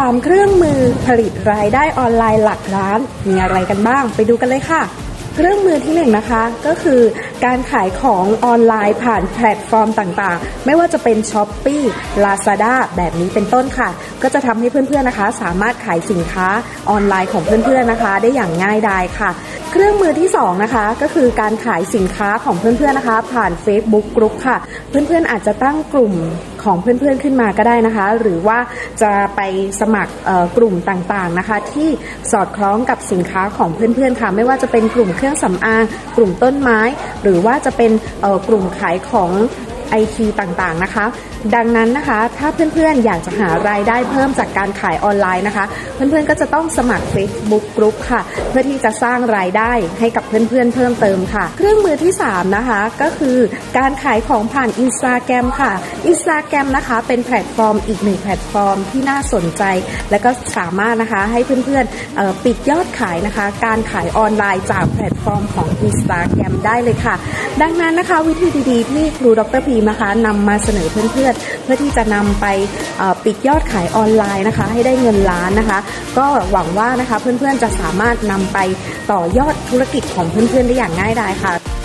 3 เครื่องมือผลิตรายได้ออนไลน์หลักล้าน มีอะไรกันบ้าง ไปดูกันเลยค่ะ เครื่องมือที่หนึ่งนะคะก็คือการขายของออนไลน์ผ่านแพลตฟอร์มต่างๆ ไม่ว่าจะเป็น s h อ p e e Lazada แบบนี้เป็นต้นค่ะ ก็จะทำให้เพื่อนๆนะคะ สามารถขายสินค้าออนไลน์ของเพื่อนๆนะคะ ได้อย่างง่ายดายค่ะ เครื่องมือที่สองนะคะก็คือการขายสินค้าของเพื่อนๆนะคะ ผ่าน Facebook Group ค่ะ เพื่อนๆอาจจะตั้งกลุ่มของเพื่อนๆขึ้นมาก็ได้นะคะ หรือว่าจะไปสมัครกลุ่มต่างๆนะคะ ที่สอดคล้องกับสินค้าของเพื่อนๆค่ะ ไม่ว่าจะเป็นกลุ่มเครื่องสำอาง กลุ่มต้นไม้ หรือว่าจะเป็นกลุ่มขายของ ไอทีต่างๆนะคะ ดังนั้นนะคะถ้าเพื่อนๆอยากจะหารายได้เพิ่มจากการขายออนไลน์นะคะ เพื่อนๆก็จะต้องสมัคร Facebook Group ค่ะ เพื่อที่จะสร้างรายได้ให้กับเพื่อนๆเพิ่มเติมค่ะ เครื่องมือที่ 3 นะคะ ก็คือการขายของผ่าน Instagram ค่ะ Instagram นะคะเป็นแพลตฟอร์มอีกหนึ่งแพลตฟอร์มที่น่าสนใจ และก็สามารถนะคะให้เพื่อนๆปิดยอดขายนะคะ การขายออนไลน์จากแพลตฟอร์มของ Instagram ได้เลยค่ะ ดังนั้นนะคะวิธีดีๆ ที่ครูดรพีนะคะนำมาเสนอเพื่อนๆ เพื่อที่จะนำไปปิดยอดขายออนไลน์นะคะ ให้ได้เงินล้านนะคะ ก็หวังว่านะคะเพื่อนๆจะสามารถนำไปต่อยอดธุรกิจของเพื่อนๆได้อย่างง่ายดายค่ะ